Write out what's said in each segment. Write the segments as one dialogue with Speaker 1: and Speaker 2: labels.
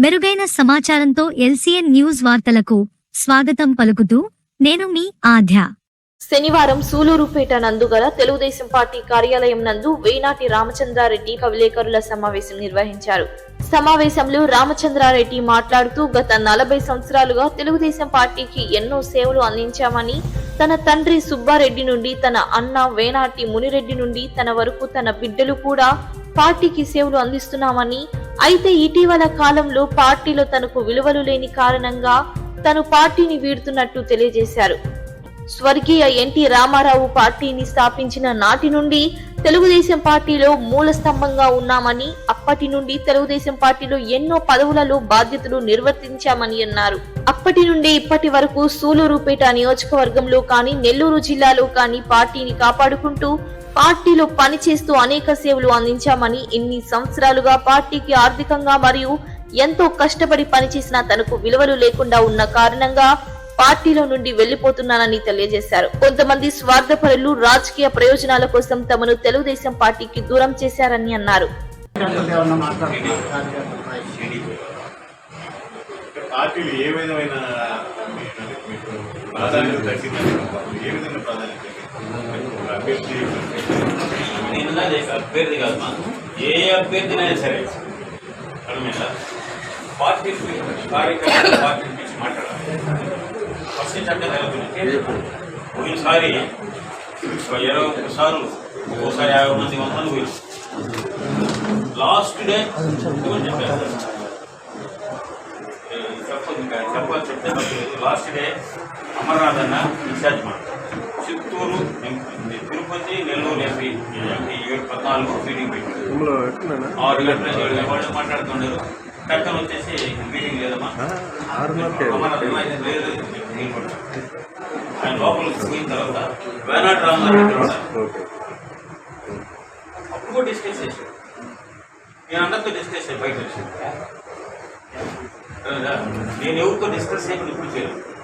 Speaker 1: మెరుగైన సమాచారంతో LCN news వార్తలకు స్వాగతం పలుకుతూ నేను మీ ఆధ్య
Speaker 2: శనివారం సూలూరుపేట నందు గల తెలుగుదేశం పార్టీ కార్యాలయం నందు వేనాటి రామచంద్రారెడ్డి విలేకరుల సమావేశం నిర్వహించారు. సమావేశంలో రామచంద్రారెడ్డి మాట్లాడుతూ గత నలభై సంవత్సరాలుగా తెలుగుదేశం పార్టీకి ఎన్నో సేవలు అందించామని తన తండ్రి సుబ్బారెడ్డి నుండి తన అన్న వేనాటి మునిరెడ్డి నుండి తన వరకు తన బిడ్డలు కూడా పార్టీకి సేవలు అందిస్తున్నామని అయితే ఇటీవల కాలంలో పార్టీలో తనకు విలువలు లేని కారణంగా తను పార్టీని వీడుతున్నట్టు తెలియజేశారు. స్వర్గీయ ఎన్టీ రామారావు పార్టీని స్థాపించిన నాటి నుండి తెలుగుదేశం పార్టీలో మూల స్తంభంగా ఉన్నామని అప్పటి నుండి తెలుగుదేశం పార్టీలో ఎన్నో పదవులలో బాధ్యతలు నిర్వర్తించామని అన్నారు. అప్పటి నుండి ఇప్పటి వరకు సూలూరుపేట నియోజకవర్గంలో కానీ నెల్లూరు జిల్లాలో కానీ పార్టీని కాపాడుకుంటూ పార్టీలో పనిచేస్తూ అనేక సేవలు అందించామని ఇన్ని సంవత్సరాలుగా పార్టీకి ఆర్థికంగా మరియు ఎంతో కష్టపడి పనిచేసిన తనకు విలువలు లేకుండా ఉన్న కారణంగా పార్టీలో నుండి వెళ్ళిపోతున్నానని తెలియజేశారు. కొంతమంది స్వార్థపరులు రాజకీయ ప్రయోజనాల కోసం తమను తెలుగుదేశం పార్టీకి దూరం చేశారని అన్నారు.
Speaker 3: పార్టీలు ఏ విధమైన ప్రాధాన్యత తగ్గిందని ఏ విధంగా అభ్యర్థి
Speaker 4: నేను నా అభ్యర్థి కాదు మా ఏ అభ్యర్థినైనా సరే అర్థమైందా పార్టీ కార్యకర్తలు పార్టీ పిలిచి మాట్లాడాలి ఫస్ట్ చట్టం జరుగుతుంది పోయినసారి ఇరవై ఒక్క సార్లు ఒక్కోసారి యాభై మంది వంద పోయి లాస్ట్ డే చెప్పారు ఏ, చెప్పాలి చెప్తే లాస్ట్ డే అమర్నాథ్ అన్న ఇన్ఛార్జ్ మాట తిరుపతి నెల్లూరు ఎంపీ ఏడు పద్నాలుగు మీటింగ్ పెట్టారు ఆరు గంటల ఏడు గంటల వాళ్ళు మాట్లాడుతుండరు టక్కన వచ్చేసి మీటింగ్ లేదమ్మా లేదు. ఆయన లోపలికి పోయిన తర్వాత వేనాడు ఉన్నారు. అప్పుడు డిస్కస్ చేశాడు నేను అందరితో డిస్కస్ చేశాను బయట? నేను ఎవరితో డిస్కస్ చేయకుండా ఇప్పుడు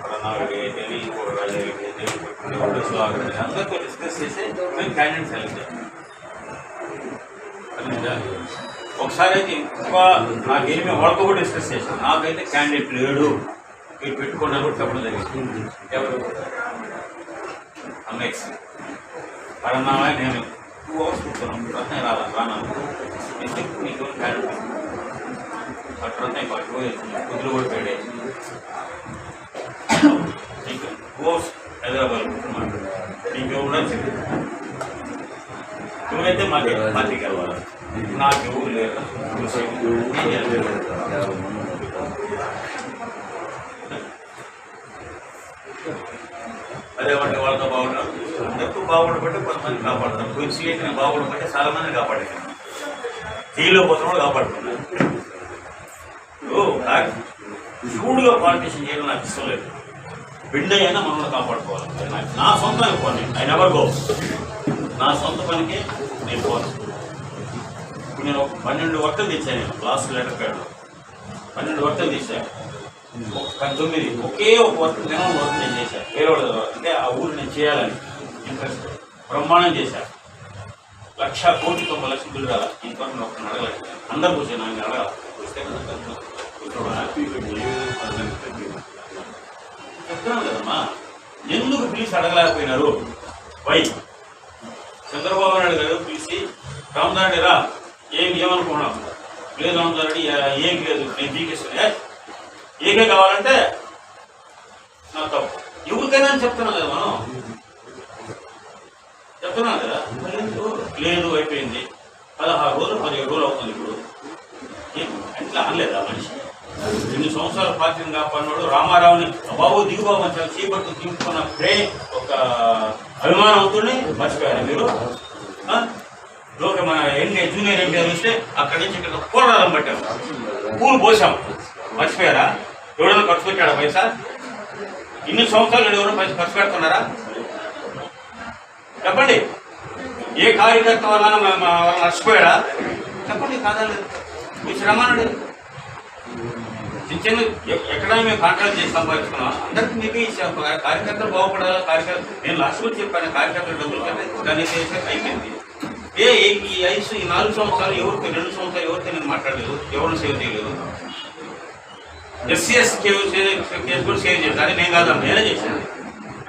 Speaker 4: చేయను అందరితో డిస్కస్ చేసి మేము క్యాండిడేట్ సెలెక్ట్ చేయాలి ఒకసారి అయితే ఇంకా నాకేమి వాళ్ళతో కూడా డిస్కస్ చేశాను నాకైతే క్యాండిడేట్ లేడు మీరు పెట్టుకున్నా కూడా చెప్పడం జరిగింది ఎవరు అన్నెక్స్ అన్నావా నేను టూ అవర్స్ కూర్చున్నాను రత్న రాలా రానా ఎందుకు నీకు క్యాండిడేట్ అట్లంతా ఇంకా అటు కుదురు కూడా పెడే నీకు టూ అవర్స్ హైదరాబాద్ కూర్చున్నాను నీకు ఎవరు చెప్పి నువ్వైతే మాకు పార్టీకి వెళ్ళాలి నాకు ఎవరు లేరు నేను చేయాలి. అదే వాటి వాళ్ళతో బాగుంటారు అందరితో బాగుండబట్టే కొంతమంది కాపాడుతారు పోయిన సీఎంని బాగుండబట్టే చాలా మంది కాపాడారు జైల్లో పోతున్న కూడా కాపాడుతున్నారు ఓ, నాకు శివుడుగా పాలిటిషన్ చేయడం నాకు ఇష్టం లేదు బిడ్డ అయినా మనల్ని కాపాడుకోవాలి. నాకు నా సొంత పని ఆయన ఎవరు గో నా సొంత పనికి నేను పోను. ఇప్పుడు నేను పన్నెండు వర్తలు తెచ్చాను నేను. లాస్ట్ లెటర్ ప్యాడ్లో పన్నెండు వర్తలు తెచ్చాను. ఒక తొమ్మిది. ఒకే ఒక వర్క్ మినిమం వర్క్ నేను చేశాను వేరే వాళ్ళ అంటే ఆ ఊరు నేను చేయాలని ఇంట్రెస్ట్ బ్రహ్మాండం చేశాను లక్ష కోటి తొంభై లక్షలు బిల్లు రాలా. ఒక నేను అడగలేదు. అందరు కూర్చొని నాకు అడగాలి. వస్తే చెప్తున్నాను కదమ్మా? ఎందుకు పిలిచి అడగలేకపోయినారు? వై. చంద్రబాబు నాయుడు గారు పిలిచి రామదారెడ్డి రా ఏం ఏమనుకున్నాం లేదు రామదారెడ్డి ఏం లేదు నేను బీకేస్తాను ఏకే కావాలంటే నా తప్పు. ఎవరికైనా అని చెప్తున్నాం కదా మనం. చెప్తున్నాం కదా? ఎందుకు? లేదు అయిపోయింది. పదహారు రోజులు పదిహేడు రోజులు అవుతుంది ఇప్పుడు. ఏం అట్లా అనలేదా కొన్ని సంవత్సరాల పార్టీని కాపాడినాడు రామారావుని బాబు దిగుబాబు అని చీపట్టు తీసుకున్న ప్రే ఒక అభిమానవంతుడిని మర్చిపోయారు మీరు. లోక మన ఎన్ని జూనియర్ ఎన్టీఆర్ వస్తే అక్కడి నుంచి ఇక్కడ పోరాటం పట్టాం పూలు పోసాం. మర్చిపోయారా? ఎవరైనా ఖర్చు పెట్టాడా పైసా? ఇన్ని సంవత్సరాలు ఎవరైనా పైసా ఖర్చు పెడుతున్నారా? చెప్పండి. ఏ కార్యకర్త వల్ల నష్టపోయాడా? చెప్పండి కాదా మీ శ్రమనుడు ఎ- ఎక్కడ మేము కాంట్రాక్ట్ చేసి సంపాదించుకున్నాం అందరికీ మీకే ఇచ్చాం. కా- కార్యకర్తలు బాగుపడాలి? కార్యకర్త నేను లాస్ట్ కూడా చెప్పాను కార్యకర్తలు డబ్బులు కదా చేసాక అయిపోయింది. ఏ ఈ- ఐదు ఈ నాలుగు సంవత్సరాలు ఎవరికి రెండు సంవత్సరాలు ఎవరితో నేను మాట్లాడలేదు? ఎవరిని సేవ చేయలేదు? ఎస్సీఎస్ కేసు కూడా సేవ్ చేశాను అది నేను కాదు నేనే చేశాను.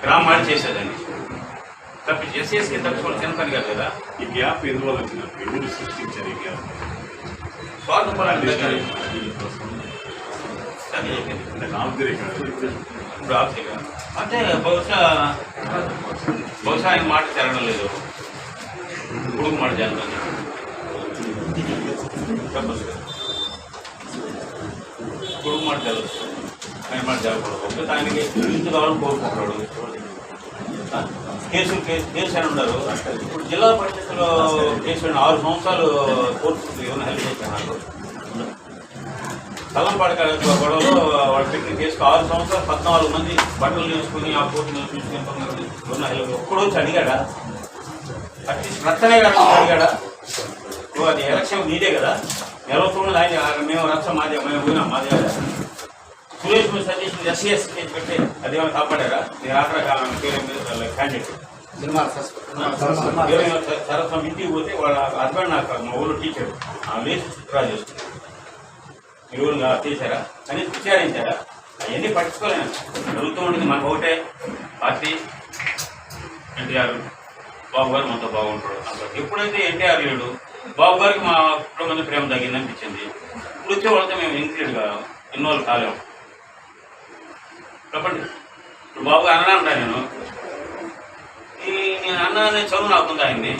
Speaker 4: గ్రామ వాడి చేసేదాన్ని తప్పించి ఎస్సీఎస్కి తప్పించుకోవడం చిన్న పని కాదు కదా?
Speaker 3: ఈ గ్యాప్ ఎందువల్ల వచ్చినప్పుడు ఎవరు సృష్టించారు ఈ గ్యాప్.
Speaker 4: స్వార్థపరాలు ఇప్పుడు ఆఫీగా అంటే బహుశా బహుశా ఆయన మాట తిరగడం లేదు కొడుకు మాట చేస్తాను చెప్పచ్చు కదా. కొడుకు మాట తెలవచ్చు ఆయన మాట తెలకూడదు ఒకటి ఆయనకి ఇంటి కావాలని కోరుకుంటాడు ఆ, కేసు కేసు కేసు అని ఉన్నారు ఇప్పుడు జిల్లా పరిషత్లో కేసు అయిన ఆరు సంవత్సరాలు కోర్టు ఏమైనా హెల్ప్ చేశాను నాకు స్థలం పడక గొడవలో వాళ్ళు పెట్టిన కేసుకు ఆరు సంవత్సరాలు పద్నాలుగు మంది బట్టలు చేసుకుని ఆ కోర్టును చూసుకుని ఉన్నాయి ఒక్కడు అడిగాడా? అట్లీస్ట్ రచ్చనే గారు అడిగాడా? అది ఎలక్షన్ నీదే కదా. నిలవకుండా ఆయన మేము రచ్చ మాదే మేము పోయినాం మాదే కదా. సురేష్ మీ సజెషన్ ఎస్సీఎస్ కేసు పెట్టి అది ఏమైనా కాపాడారా? నేను ఆఖరి క్యాండిడేట్ సరస్వం ఇంటికి పోతే వాళ్ళ హస్బెండ్ నాకు మా ఊళ్ళో టీచర్ ఆ లేచి డ్రా చేస్తుంది ఎరువులు తీశారా అని విచారించారా? అవన్నీ పట్టించుకోలేను. జరుగుతూ ఉంటుంది మనకు ఒకటే పార్టీ. ఎన్టీఆర్ బాబు గారు మనతో బాగుంటాడు అంత ఎప్పుడైతే ఎన్టీఆర్ లేడు బాబు గారికి మా కుటుంబ ప్రేమ తగ్గింది అనిపించింది. ఇప్పుడు వచ్చే వాళ్ళతో మేము ఇంక్లూడ్గా ఇన్వాల్వ్ కాలేము చెప్పండి. ఇప్పుడు బాబు గారు అన్నా అంటా నేను ఈ నేను అన్న అనే చదువు నాకుంది ఆయన్ని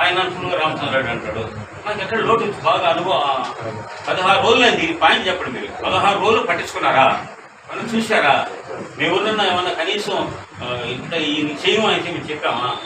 Speaker 4: ఆయన అనుకున్న రామచంద్రరాడు అంటాడు. నాకు ఎక్కడ లోటు బాగా అనుభవం. పదహారు రోజులు అయింది. పాయింట్ చెప్పండి మీరు. పదహారు రోజులు పట్టించుకున్నారా? మనం చూశారా? మీ ఊళ్ళో ఏమన్నా కనీసం ఇంత ఈ చేయమని చెప్పి చెప్పామా?